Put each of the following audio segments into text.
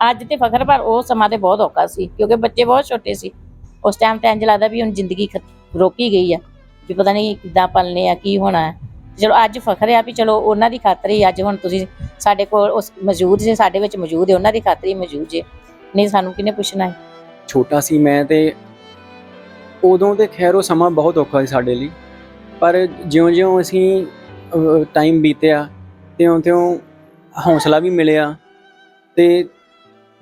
ਅੱਜ ਤੇ ਫਖਰ ਪਰ ਉਹ ਸਮਾਂ ਤੇ ਬਹੁਤ ਔਖਾ ਸੀ, ਕਿਉਂਕਿ ਬੱਚੇ ਬਹੁਤ ਛੋਟੇ ਸੀ। ਉਸ ਟਾਈਮ ਤੇ ਇੰਜ ਲੱਗਦਾ ਵੀ ਹੁਣ ਜ਼ਿੰਦਗੀ ਰੋਕੀ ਗਈ ਆ, ਵੀ ਪਤਾ ਨਹੀਂ ਕਿੱਦਾਂ ਪਲਨੇ ਆ, ਕੀ ਹੋਣਾ ਹੈ ਚਲੋ ਅੱਜ ਫਖਰ ਆ ਵੀ ਚਲੋ ਉਹਨਾਂ ਦੀ ਖਾਤਰ ਹੀ ਅੱਜ ਹੁਣ ਤੁਸੀਂ ਸਾਡੇ ਕੋਲ ਉਸ ਮੌਜੂਦ ਜੇ, ਸਾਡੇ ਵਿੱਚ ਮੌਜੂਦ ਹੈ ਉਹਨਾਂ ਦੀ ਖਾਤਰ ਹੀ ਮੌਜੂਦ ਜੇ। ਨਹੀਂ, ਸਾਨੂੰ ਕਿਹਨੇ ਪੁੱਛਣਾ ਹੈ ਛੋਟਾ ਸੀ ਮੈਂ ਤੇ ਉਦੋਂ ਤੇ ਖੈਰ ਉਹ ਸਮਾਂ ਬਹੁਤ ਔਖਾ ਸੀ ਸਾਡੇ ਲਈ, ਪਰ ਜਿਉਂ-ਜਿਉਂ ਅਸੀਂ ਟਾਈਮ ਬੀਤਿਆ ਤਿਉਂ-ਤਿਉਂ ਹੌਸਲਾ ਵੀ ਮਿਲਿਆ ਤੇ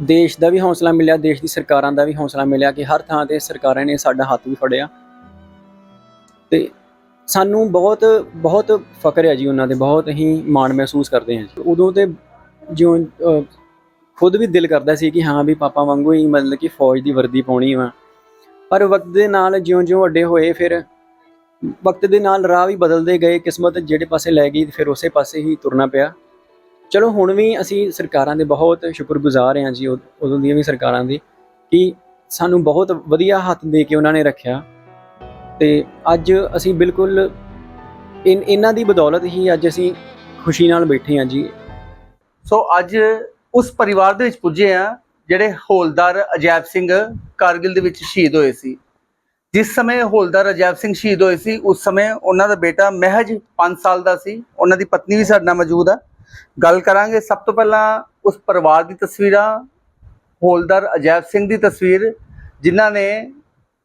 ਦੇਸ਼ ਦਾ ਵੀ ਹੌਸਲਾ ਮਿਲਿਆ, ਦੇਸ਼ ਦੀ ਸਰਕਾਰਾਂ ਦਾ ਵੀ ਹੌਸਲਾ ਮਿਲਿਆ ਕਿ ਹਰ ਥਾਂ ਤੇ ਸਰਕਾਰਾਂ ਨੇ ਸਾਡਾ ਹੱਥ ਵੀ ਫੜਿਆ। ਤੇ ਸਾਨੂੰ ਬਹੁਤ ਬਹੁਤ ਫਕਰ ਹੈ ਜੀ ਉਹਨਾਂ ਦੇ ਬਹੁਤ ਹੀ ਮਾਣ ਮਹਿਸੂਸ ਕਰਦੇ ਹਾਂ ਉਦੋਂ ਤੇ ਜਿਉਂ ਖੁਦ ਵੀ ਦਿਲ ਕਰਦਾ ਸੀ ਕਿ ਹਾਂ ਵੀ ਪਾਪਾ ਵਾਂਗੂ ਹੀ ਮਤਲਬ ਕਿ ਫੌਜ ਦੀ ਵਰਦੀ ਪਾਉਣੀ ਵਾ। ਪਰ ਵਕਤ ਦੇ ਨਾਲ ਜਿਉਂ-ਜਿਉਂ ਵੱਡੇ ਹੋਏ, ਫਿਰ ਵਕਤ ਦੇ ਨਾਲ ਰਾਹ ਵੀ ਬਦਲਦੇ ਗਏ, ਕਿਸਮਤ ਜਿਹੜੇ ਪਾਸੇ ਲੈ ਗਈ ਫਿਰ ਉਸੇ ਪਾਸੇ ਹੀ ਤੁਰਨਾ ਪਿਆ। ਚਲੋ ਹੁਣ ਵੀ ਅਸੀਂ ਸਰਕਾਰਾਂ ਦੇ ਬਹੁਤ ਸ਼ੁਕਰਗੁਜ਼ਾਰ ਹਾਂ ਜੀ ਉਦ- ਉਦੋਂ ਦੀਆਂ ਵੀ ਸਰਕਾਰਾਂ ਦੀ ਕਿ ਸਾਨੂੰ ਬਹੁਤ ਵਧੀਆ ਹੱਥ ਦੇ ਕੇ ਉਹਨਾਂ ਨੇ ਰੱਖਿਆ। ਤੇ ਅੱਜ ਅਸੀਂ ਬਿਲਕੁਲ ਇਨ, ਇਹਨਾਂ ਦੀ ਬਦੌਲਤ ਹੀ ਅੱਜ ਅਸੀਂ ਖੁਸ਼ੀ ਨਾਲ ਬੈਠੇ ਹਾਂ ਜੀ। ਸੋ ਅੱਜ ਉਸ ਪਰਿਵਾਰ ਦੇ ਵਿੱਚ ਪੁੱਜੇ ਆ ਜਿਹੜੇ ਹੌਲਦਾਰ ਅਜੈਬ ਸਿੰਘ ਕਾਰਗਿਲ ਦੇ ਵਿੱਚ ਸ਼ਹੀਦ ਹੋਏ ਸੀ। ਜਿਸ ਸਮੇਂ ਹੌਲਦਾਰ ਅਜੈਬ ਸਿੰਘ ਸ਼ਹੀਦ ਹੋਏ ਸੀ, ਉਸ ਸਮੇਂ ਉਹਨਾਂ ਦਾ ਬੇਟਾ ਮਹਿਜ 5 ਸਾਲ ਦਾ ਸੀ। ਉਹਨਾਂ ਦੀ ਪਤਨੀ ਵੀ ਸਾਡੇ ਨਾਲ ਮੌਜੂਦ ਆ। ਗੱਲ ਕਰਾਂਗੇ ਸਭ ਤੋਂ ਪਹਿਲਾਂ ਉਸ ਪਰਿਵਾਰ ਦੀ ਤਸਵੀਰਾਂ ਹੌਲਦਾਰ ਅਜੈਬ ਸਿੰਘ ਦੀ ਤਸਵੀਰ ਜਿਨ੍ਹਾਂ ਨੇ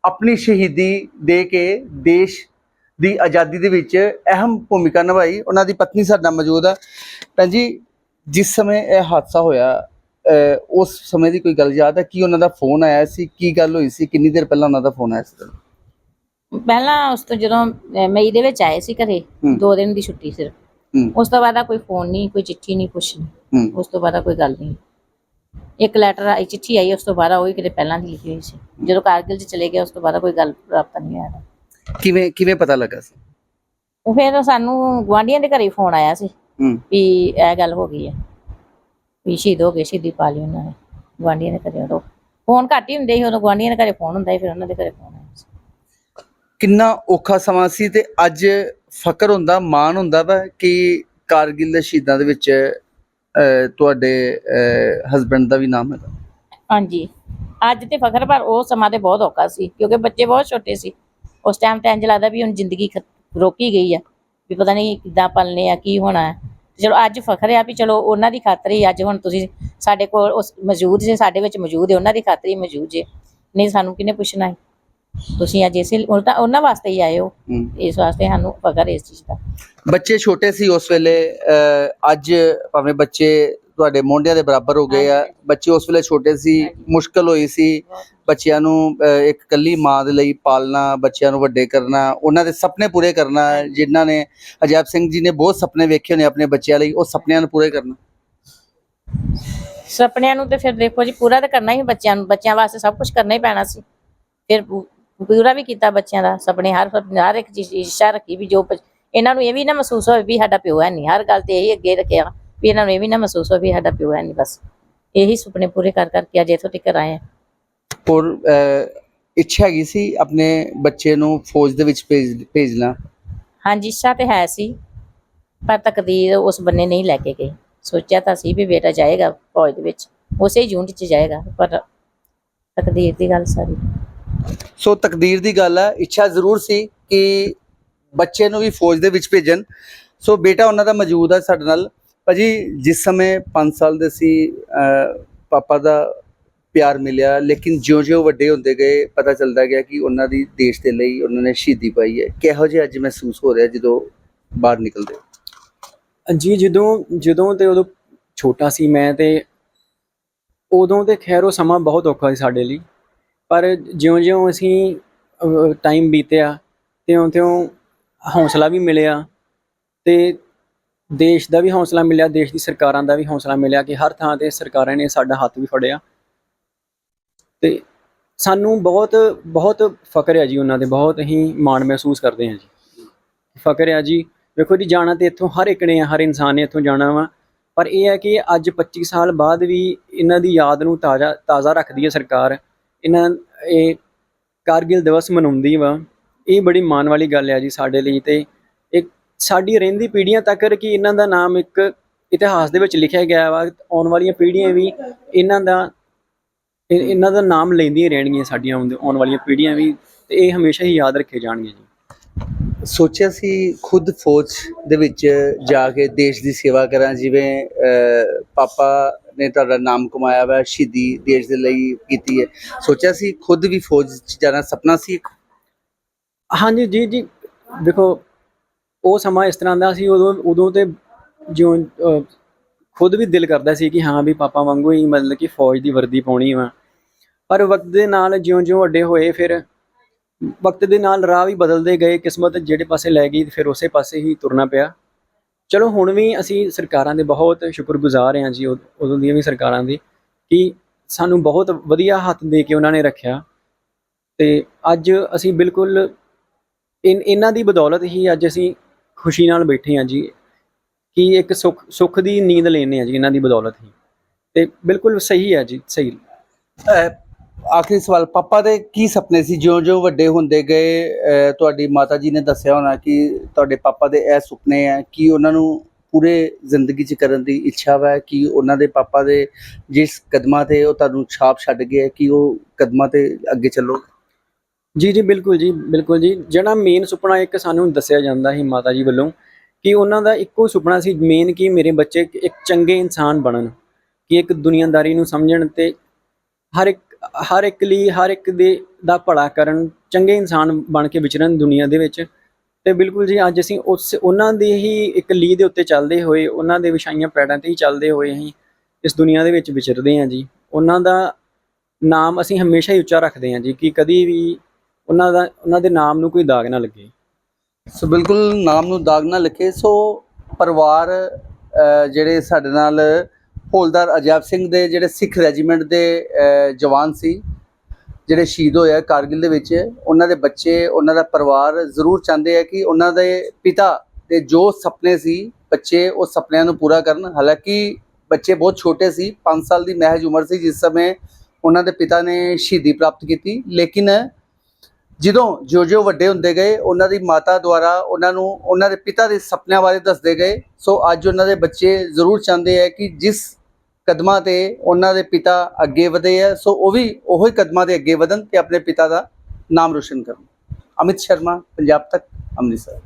ਆਪਣੀ ਸ਼ਹੀਦੀ ਦੇ ਕੇ ਦੇਸ਼ ਦੀ ਆਜ਼ਾਦੀ ਦੇ ਵਿੱਚ ਅਹਿਮ ਭੂਮਿਕਾ ਨਿਭਾਈ ਉਹਨਾਂ ਦੀ ਪਤਨੀ ਸਾਡੇ ਨਾਲ ਮੌਜੂਦ ਆ ਭੈਣ ਜੀ ਜਿਸ ਸਮੇਂ ਇਹ ਹਾਦਸਾ ਹੋਇਆ ਉਸ ਸਮੇਂ ਦੀ ਕੋਈ ਗੱਲ ਯਾਦ ਹੈ ਕੀ ਉਹਨਾਂ ਦਾ ਫੋਨ ਆਇਆ ਸੀ ਕੀ ਗੱਲ ਹੋਈ ਸੀ ਕਿੰਨੀ ਦੇਰ ਪਹਿਲਾਂ ਉਹਨਾਂ ਦਾ ਫੋਨ ਆਇਆ ਸੀ? ਪਹਿਲਾਂ ਉਸ ਤੋਂ ਜਦੋਂ ਮਈ ਦੇ ਵਿੱਚ ਆਏ ਸੀ ਘਰੇ ਹੂੰ। ਦੋ ਦਿਨ ਦੀ ਛੁੱਟੀ ਸਿਰਫ ਹੂੰ। ਉਸ ਤੋਂ ਬਾਅਦ ਆ ਕੋਈ ਫੋਨ ਨਹੀਂ ਕੋਈ ਚਿੱਠੀ ਨਹੀਂ ਕੁਛ ਨਹੀਂ। ਉਸ ਤੋਂ ਬਾਅਦ ਆ ਕੋਈ ਗੱਲ ਨਹੀਂ। ਇੱਕ ਲੈਟਰ ਆਈ ਚਿੱਠੀ ਆਈ ਉਸ ਤੋਂ ਬਾਅਦ ਉਹ ਹੀ ਕਿਤੇ ਪਹਿਲਾਂ ਦੀ ਲਿਖੀ ਹੋਈ ਸੀ। ਜਦੋਂ ਕਾਰਗਿਲ 'ਚ ਚਲੇ ਗਏ ਉਸ ਤੋਂ ਬਾਅਦ ਕੋਈ ਗੱਲ ਪ੍ਰਾਪਤ ਨਹੀਂ ਆਇਆ ਕਿਵੇਂ ਕਿਵੇਂ ਪਤਾ ਲੱਗਾ ਸੀ? ਉਹ ਫਿਰ ਸਾਨੂੰ ਗੁਆਂਢੀਆਂ ਦੇ ਘਰੇ ਫੋਨ ਆਇਆ ਸੀ ਵੀ ਇਹ ਗੱਲ ਹੋ ਗਈ ਹੈ ਵੀ ਸ਼ਹੀਦ ਹੋ ਗਏ ਸ਼ਹੀਦੀ ਪਾ ਲਈ ਉਹਨਾਂ ਨੇ। ਗੁਆਂਢੀਆਂ ਦੇ ਘਰੇ ਉਦੋਂ ਫੋਨ ਘੱਟ ਹੀ ਹੁੰਦੇ ਸੀ ਉਦੋਂ ਗੁਆਂਢੀਆਂ ਦੇ ਘਰੇ ਫੋਨ ਹੁੰਦਾ ਸੀ ਫਿਰ ਉਹਨਾਂ ਦੇ ਘਰੇ ਫੋਨ ਆਇਆ ਸੀ। ਕਿੰਨਾ ਔਖਾ ਸਮਾਂ ਸੀ ਤੇ ਅੱਜ ਫਕਰ ਹੁੰਦਾ, ਮਾਣ ਹੁੰਦਾ ਵਾ ਕਿ ਕਾਰਗਿਲ ਦੇ ਸ਼ਹੀਦਾਂ ਦੇ ਵਿੱਚ ਤੁਹਾਡੇ ਹਸਬੰਡ ਦਾ ਵੀ ਨਾਮ ਹੈ ਹਾਂਜੀ। ਅੱਜ ਤੇ ਫਖਰ, ਪਰ ਉਹ ਸਮਾਂ ਤੇ ਬਹੁਤ ਔਖਾ ਸੀ, ਕਿਉਂਕਿ ਬੱਚੇ ਬਹੁਤ ਛੋਟੇ ਸੀ। ਉਸ ਟਾਈਮ ਤੇ ਇੰਜ ਲੱਗਦਾ ਵੀ ਹੁਣ ਜ਼ਿੰਦਗੀ ਰੋਕੀ ਗਈ ਆ, ਵੀ ਪਤਾ ਨਹੀਂ ਕਿੱਦਾਂ ਪਲਨੇ ਆ, ਕੀ ਹੋਣਾ ਹੈ ਚਲੋ ਅੱਜ ਫਖਰ ਆ ਵੀ ਚਲੋ ਉਹਨਾਂ ਦੀ ਖਾਤਰ ਹੀ ਅੱਜ ਹੁਣ ਤੁਸੀਂ ਸਾਡੇ ਕੋਲ ਉਸ ਮੌਜੂਦ ਜੇ, ਸਾਡੇ ਵਿੱਚ ਮੌਜੂਦ ਹੈ ਉਹਨਾਂ ਦੀ ਖਾਤਰ ਹੀ ਮੌਜੂਦ ਜੇ। ਨਹੀਂ, ਸਾਨੂੰ ਕਿਹਨੇ ਪੁੱਛਣਾ ਹੈ ਤੁਸੀਂ ਅੱਜ ਇਸੇ ਉਲਟਾ ਉਹਨਾਂ ਵਾਸਤੇ ਹੀ ਆਏ ਹੋ। ਇਸ ਵਾਸਤੇ ਸਾਨੂੰ ਫਖਰ ਹੈ ਇਸ ਚੀਜ਼ ਦਾ। ਬੱਚੇ ਛੋਟੇ ਸੀ ਉਸ ਵੇਲੇ ਅੱਜ ਭਾਵੇਂ ਬੱਚੇ ਤੁਹਾਡੇ ਮੋਢਿਆਂ ਦੇ ਬਰਾਬਰ ਹੋ ਗਏ ਆ ਬੱਚੇ ਉਸ ਵੇਲੇ ਛੋਟੇ ਸੀ ਮੁਸ਼ਕਲ ਹੋਈ ਸੀ। ਬੱਚਿਆਂ ਨੂੰ ਇੱਕ ਕੱਲੀ ਮਾਂ ਦੇ ਲਈ ਪਾਲਣਾ ਬੱਚਿਆਂ ਨੂੰ ਵੱਡੇ ਕਰਨਾ ਉਹਨਾਂ ਦੇ ਸੁਪਨੇ ਪੂਰੇ ਕਰਨਾ ਜਿਨ੍ਹਾਂ ਨੇ ਅਜੈਬ ਸਿੰਘ ਜੀ ਨੇ ਬਹੁਤ ਸੁਪਨੇ ਵੇਖੇ ਹੋਣੇ ਆਪਣੇ ਬੱਚਿਆਂ ਲਈ ਉਹ ਸੁਪਨਿਆਂ ਨੂੰ ਪੂਰੇ ਕਰਨਾ। ਸੁਪਨਿਆਂ ਨੂੰ ਤੇ ਫਿਰ ਦੇਖੋ ਜੀ ਪੂਰਾ ਤਾਂ ਕਰਨਾ ਹੀ ਬੱਚਿਆਂ ਨੂੰ। ਬੱਚਿਆਂ ਵਾਸਤੇ ਸਭ ਕੁਝ ਕਰਨਾ ਹੀ ਪੈਣਾ ਸੀ। ਫਿਰ ਪੂਰਾ ਵੀ ਕੀਤਾ ਬੱਚਿਆਂ ਦਾ ਸੁਪਨੇ ਹਰ ਹਰ ਇੱਕ ਚੀਜ਼ ਇੱਛਾ ਰੱਖੀ ਵੀ ਜੋ ਇਹਨਾਂ ਨੂੰ ਇਹ ਵੀ ਨਾ ਮਹਿਸੂਸ ਹੋਵੇ ਵੀ ਸਾਡਾ ਪਿਓ ਹੈ ਨਹੀਂ ਹਰ ਗੱਲ ਤੇ ਇਹੀ ਅੱਗੇ ਰੱਖਿਆ ਵੀ ਇਹਨਾਂ ਨੂੰ ਇਹ ਵੀ ਨਾ ਮਹਿਸੂਸ ਹੋਵੇ ਵੀ ਸਾਡਾ ਪਿਓ ਹੈ ਨਹੀਂ ਬਸ। ਇਹੀ ਸੁਪਨੇ ਪੂਰੇ ਕਰ ਕਰਕੇ ਅੱਜ ਇੱਥੋਂ ਤੱਕ ਆਏ ਆ। ਔਰ ਅਹ, ਇੱਛਾ ਹੈਗੀ ਸੀ ਆਪਣੇ ਬੱਚੇ ਨੂੰ ਫੌਜ ਦੇ ਵਿੱਚ ਭੇਜ ਭੇਜਣਾ? ਹਾਂਜੀ ਇੱਛਾ ਤੇ ਹੈ ਸੀ ਪਰ ਤਕਦੀਰ ਉਸ ਬੰਨੇ ਨਹੀਂ ਲੈ ਕੇ ਗਈ ਸੋਚਿਆ ਤਾਂ ਸੀ ਵੀ ਬੇਟਾ ਜਾਏਗਾ ਫੌਜ ਦੇ ਵਿੱਚ ਉਸੇ ਯੂਨਿਟ 'ਚ ਜਾਏਗਾ ਪਰ ਤਕਦੀਰ ਦੀ ਗੱਲ ਸਾਰੀ ਸੋ ਤਕਦੀਰ ਦੀ ਗੱਲ ਹੈ, ਇੱਛਾ ਜ਼ਰੂਰ ਸੀ ਕਿ ਬੱਚੇ ਨੂੰ ਵੀ ਫੌਜ ਦੇ ਵਿੱਚ ਭੇਜਣ। ਸੋ ਬੇਟਾ ਉਹਨਾਂ ਦਾ ਮੌਜੂਦ ਹੈ ਸਾਡੇ ਨਾਲ। ਭਾਜੀ, ਜਿਸ ਸਮੇਂ 5 ਸਾਲ ਦੇ ਸੀ ਪਾਪਾ ਦਾ ਪਿਆਰ ਮਿਲਿਆ, ਲੇਕਿਨ ਜਿਉਂ-ਜਿਉਂ ਵੱਡੇ ਹੁੰਦੇ ਗਏ, ਪਤਾ ਚੱਲਦਾ ਗਿਆ ਕਿ ਉਹਨਾਂ ਦੀ ਦੇਸ਼ ਦੇ ਲਈ ਉਹਨਾਂ ਨੇ ਸ਼ਹੀਦੀ ਪਾਈ ਹੈ। ਕਿਹੋ ਜਿਹਾ ਅੱਜ ਮਹਿਸੂਸ ਹੋ ਰਿਹਾ ਜਦੋਂ ਬਾਹਰ ਨਿਕਲਦੇ ਹੋ? ਜੀ ਜਦੋਂ ਜਦੋਂ ਤੇ ਉਦੋਂ ਛੋਟਾ ਸੀ ਮੈਂ ਤੇ ਉਦੋਂ ਤੇ ਖੈਰ ਉਹ ਸਮਾਂ ਬਹੁਤ ਔਖਾ ਸੀ ਸਾਡੇ ਲਈ। ਪਰ ਜਿਉਂ-ਜਿਉਂ ਅਸੀਂ ਟਾਈਮ ਬੀਤਿਆ ਤਿਉਂ-ਤਿਉਂ ਹੌਸਲਾ ਵੀ ਮਿਲਿਆ ਤੇ ਦੇਸ਼ ਦਾ ਵੀ ਹੌਸਲਾ ਮਿਲਿਆ, ਦੇਸ਼ ਦੀ ਸਰਕਾਰਾਂ ਦਾ ਵੀ ਹੌਸਲਾ ਮਿਲਿਆ ਕਿ ਹਰ ਥਾਂ ਤੇ ਸਰਕਾਰਾਂ ਨੇ ਸਾਡਾ ਹੱਥ ਵੀ ਫੜਿਆ। ਤੇ ਸਾਨੂੰ ਬਹੁਤ ਬਹੁਤ ਫਕਰ ਹੈ ਜੀ ਉਹਨਾਂ ਦੇ ਬਹੁਤ ਹੀ ਮਾਣ ਮਹਿਸੂਸ ਕਰਦੇ ਹਾਂ ਜੀ। ਫਕਰ ਹੈ ਜੀ, ਵੇਖੋ ਜੀ, ਜਾਣਾ ਤੇ ਇੱਥੋਂ ਹਰ ਇੱਕ ਨੇ ਹਰ ਇਨਸਾਨ ਨੇ ਇੱਥੋਂ ਜਾਣਾ ਵਾ। ਪਰ ਇਹ ਹੈ ਕਿ ਅੱਜ 25 ਸਾਲ ਬਾਅਦ ਵੀ ਇਹਨਾਂ ਦੀ ਯਾਦ ਨੂੰ ਤਾਜ਼ਾ ਤਾਜ਼ਾ ਰੱਖਦੀ ਹੈ ਸਰਕਾਰ। ਇਹਨਾਂ, ਇਹ ਕਾਰਗਿਲ ਦਿਵਸ ਮਨਾਉਂਦੀ ਵਾ। ਇਹ ਬੜੀ ਮਾਣ ਵਾਲੀ ਗੱਲ ਹੈ ਜੀ ਸਾਡੇ ਲਈ ਤੇ ਇੱਕ ਸਾਡੀ ਰਹਿੰਦੀ ਪੀੜ੍ਹੀਆਂ ਤੱਕ ਕਿ ਇਹਨਾਂ ਦਾ ਨਾਮ ਇੱਕ ਇਤਿਹਾਸ ਦੇ ਵਿੱਚ ਲਿਖਿਆ ਗਿਆ ਵਾ। ਆਉਣ ਵਾਲੀਆਂ ਪੀੜ੍ਹੀਆਂ ਵੀ ਇਹਨਾਂ ਦਾ ਇਹਨਾਂ ਦਾ ਨਾਮ ਲੈਂਦੀਆਂ ਰਹਿਣਗੀਆਂ ਸਾਡੀਆਂ ਆਉਂਦੇ- ਆਉਣ ਵਾਲੀਆਂ ਪੀੜ੍ਹੀਆਂ ਵੀ ਤੇ ਇਹ ਹਮੇਸ਼ਾ ਹੀ ਯਾਦ ਰੱਖੇ ਜਾਣਗੇ ਜੀ। ਸੋਚਿਆ ਸੀ ਖੁਦ ਫੌਜ ਦੇ ਵਿੱਚ ਜਾ ਕੇ ਦੇਸ਼ ਦੀ ਸੇਵਾ ਕਰਾਂ, ਜਿਵੇਂ ਪਾਪਾ ਨੇ ਤੁਹਾਡਾ ਨਾਮ ਕਮਾਇਆ ਵਾ ਸ਼ਹੀਦੀ ਦੇਸ਼ ਦੇ ਲਈ ਕੀਤੀ ਹੈ। ਸੋਚਿਆ ਸੀ ਖੁਦ ਵੀ ਫੌਜ 'ਚ ਜਾਣਾ ਸੁਪਨਾ ਸੀ ਇੱਕ? ਹਾਂਜੀ ਜੀ ਜੀ। ਦੇਖੋ ਉਹ ਸਮਾਂ ਇਸ ਤਰ੍ਹਾਂ ਦਾ ਸੀ ਉਦੋਂ ਉਦੋਂ ਤੇ ਜਿਉਂ ਅਹ, ਖੁਦ ਵੀ ਦਿਲ ਕਰਦਾ ਸੀ ਕਿ ਹਾਂ ਵੀ ਪਾਪਾ ਵਾਂਗੂ ਹੀ ਮਤਲਬ ਕਿ ਫੌਜ ਦੀ ਵਰਦੀ ਪਾਉਣੀ ਵਾ। ਪਰ ਵਕਤ ਦੇ ਨਾਲ ਜਿਉਂ-ਜਿਉਂ ਵੱਡੇ ਹੋਏ ਫਿਰ ਵਕਤ ਦੇ ਨਾਲ ਰਾਹ ਵੀ ਬਦਲਦੇ ਗਏ ਕਿਸਮਤ ਜਿਹੜੇ ਪਾਸੇ ਲੈ ਗਈ ਫਿਰ ਉਸੇ ਪਾਸੇ ਹੀ ਤੁਰਨਾ ਪਿਆ। ਚਲੋ ਹੁਣ ਵੀ ਅਸੀਂ ਸਰਕਾਰਾਂ ਦੇ ਬਹੁਤ ਸ਼ੁਕਰਗੁਜ਼ਾਰ ਹਾਂ ਜੀ, ਉਦ- ਉਦੋਂ ਦੀਆਂ ਵੀ ਸਰਕਾਰਾਂ ਦੇ, ਕਿ ਸਾਨੂੰ ਬਹੁਤ ਵਧੀਆ ਹੱਥ ਦੇ ਕੇ ਉਹਨਾਂ ਨੇ ਰੱਖਿਆ। ਤੇ ਅੱਜ ਅਸੀਂ ਬਿਲਕੁਲ ਇਨ, ਇਹਨਾਂ ਦੀ ਬਦੌਲਤ ਹੀ ਅੱਜ ਅਸੀਂ ਖੁਸ਼ੀ ਨਾਲ ਬੈਠੇ ਹਾਂ ਜੀ, ਕਿ ਇੱਕ ਸੁੱਖ ਸੁੱਖ ਦੀ ਨੀਂਦ ਲੈਨੇ ਆ ਜੀ, ਇਹਨਾਂ ਦੀ ਬਦੌਲਤ ਹੀ। ਤੇ ਬਿਲਕੁਲ ਸਹੀ ਹੈ ਜੀ, ਸਹੀ। ਆਖਰੀ ਸਵਾਲ, ਪਾਪਾ ਦੇ ਕੀ ਸੁਪਨੇ ਸੀ? ਜਿਉਂ-ਜਿਉਂ ਵੱਡੇ ਹੁੰਦੇ ਗਏ ਤੁਹਾਡੀ ਮਾਤਾ ਜੀ ਨੇ ਦੱਸਿਆ ਹੋਣਾ ਕਿ ਤੁਹਾਡੇ ਪਾਪਾ ਦੇ ਇਹ ਸੁਪਨੇ ਆ, ਕਿ ਉਹਨਾਂ ਨੂੰ ਪੂਰੇ ਜ਼ਿੰਦਗੀ 'ਚ ਕਰਨ ਦੀ ਇੱਛਾ ਵਾ, ਕਿ ਉਹਨਾਂ ਦੇ ਪਾਪਾ ਦੇ ਜਿਸ ਕਦਮਾਂ ਤੇ ਉਹ ਤੁਹਾਨੂੰ ਛਾਪ ਛੱਡ ਗਏ, ਕਿ ਉਹ ਕਦਮਾਂ ਤੇ ਅੱਗੇ ਚੱਲੋ ਜੀ ਜੀ, ਬਿਲਕੁਲ ਜੀ ਬਿਲਕੁਲ ਜੀ। ਜਿਹੜਾ ਮੇਨ ਸੁਪਨਾ ਇੱਕ ਸਾਨੂੰ ਦੱਸਿਆ ਜਾਂਦਾ ਸੀ ਮਾਤਾ ਜੀ ਵੱਲੋਂ, ਕਿ ਉਹਨਾਂ ਦਾ ਇੱਕੋ ਸੁਪਨਾ ਸੀ ਮੇਨ ਕਿ ਮੇਰੇ ਬੱਚੇ ਇੱਕ ਚੰਗੇ ਇਨਸਾਨ ਬਣਨ, ਕਿ ਇੱਕ ਦੁਨੀਆਦਾਰੀ ਨੂੰ ਸਮਝਣ ਤੇ ਹਰ ਇੱਕ ਹਰ ਇੱਕ ਲਈ, ਹਰ ਇੱਕ ਦੇ ਦਾ ਭਲਾ ਕਰਨ, ਚੰਗੇ ਇਨਸਾਨ ਬਣ ਕੇ ਵਿਚਰਨ ਦੁਨੀਆ ਦੇ ਵਿੱਚ। ਤੇ ਬਿਲਕੁਲ ਜੀ, ਅੱਜ ਅਸੀਂ ਉਸ, ਉਹਨਾਂ ਦੀ ਹੀ ਇੱਕ ਲੀਹ ਦੇ ਉੱਤੇ ਚੱਲਦੇ ਹੋਏ, ਉਹਨਾਂ ਦੇ ਵਿਛਾਈਆਂ ਪੈੜਾਂ ਤੇ ਹੀ ਚੱਲਦੇ ਹੋਏ ਅਸੀਂ ਇਸ ਦੁਨੀਆ ਦੇ ਵਿੱਚ ਵਿਚਰਦੇ ਹਾਂ ਜੀ। ਉਹਨਾਂ ਦਾ ਨਾਮ ਅਸੀਂ ਹਮੇਸ਼ਾ ਹੀ ਉੱਚਾ ਰੱਖਦੇ ਹਾਂ ਜੀ, ਕਿ ਕਦੀ ਵੀ ਉਹਨਾਂ ਦਾ, ਉਹਨਾਂ ਦੇ ਨਾਮ ਨੂੰ ਕੋਈ ਦਾਗ ਨਾ ਲੱਗੇ। ਸੋ ਬਿਲਕੁਲ ਨਾਮ ਨੂੰ ਦਾਗ ਨਾ ਲੱਗੇ, ਸੋ ਪਰਿਵਾਰ ਜਿਹੜੇ ਸਾਡੇ ਨਾਲ ਹੌਲਦਾਰ ਅਜੈਬ ਸਿੰਘ ਦੇ ਜਿਹੜੇ ਸਿੱਖ ਰੈਜੀਮੈਂਟ ਦੇ ਜਵਾਨ ਸੀ, ਜਿਹੜੇ ਸ਼ਹੀਦ ਹੋਏ ਆ ਕਾਰਗਿਲ ਦੇ ਵਿੱਚ, ਉਹਨਾਂ ਦੇ ਬੱਚੇ, ਉਹਨਾਂ ਦਾ ਪਰਿਵਾਰ ਜ਼ਰੂਰ ਚਾਹੁੰਦੇ ਆ ਕਿ ਉਹਨਾਂ ਦੇ ਪਿਤਾ ਦੇ ਜੋ ਸੁਪਨੇ ਸੀ, ਬੱਚੇ ਉਹ ਸੁਪਨਿਆਂ ਨੂੰ ਪੂਰਾ ਕਰਨ। ਹਾਲਾਂਕਿ ਬੱਚੇ ਬਹੁਤ ਛੋਟੇ ਸੀ 5 ਸਾਲ ਦੀ ਮਹਿਜ ਉਮਰ ਸੀ, ਜਿਸ ਸਮੇਂ ਉਹਨਾਂ ਦੇ ਪਿਤਾ ਨੇ ਸ਼ਹੀਦੀ ਪ੍ਰਾਪਤ ਕੀਤੀ। ਲੇਕਿਨ ਜਦੋਂ ਜੋ ਜੋ ਵੱਡੇ ਹੁੰਦੇ ਗਏ, ਉਹਨਾਂ ਦੀ ਮਾਤਾ ਦੁਆਰਾ ਉਹਨਾਂ ਨੂੰ, ਉਹਨਾਂ ਦੇ ਪਿਤਾ ਦੇ ਸੁਪਨਿਆਂ ਬਾਰੇ ਦੱਸਦੇ ਗਏ। ਸੋ ਅੱਜ ਉਹਨਾਂ ਦੇ ਬੱਚੇ ਜ਼ਰੂਰ ਚਾਹੁੰਦੇ ਆ ਕਿ ਜਿਸ ਕਦਮਾਂ ਤੇ ਉਹਨਾਂ ਦੇ ਪਿਤਾ ਅੱਗੇ ਵਧੇ ਆ, ਸੋ ਉਹ ਵੀ ਉਹੀ ਕਦਮਾਂ ਤੇ ਅੱਗੇ ਵਧਣ ਤੇ ਆਪਣੇ ਪਿਤਾ ਦਾ ਨਾਮ ਰੋਸ਼ਨ ਕਰਨ। ਅਮਿਤ ਸ਼ਰਮਾ, ਪੰਜਾਬ ਤੱਕ, ਅੰਮ੍ਰਿਤਸਰ।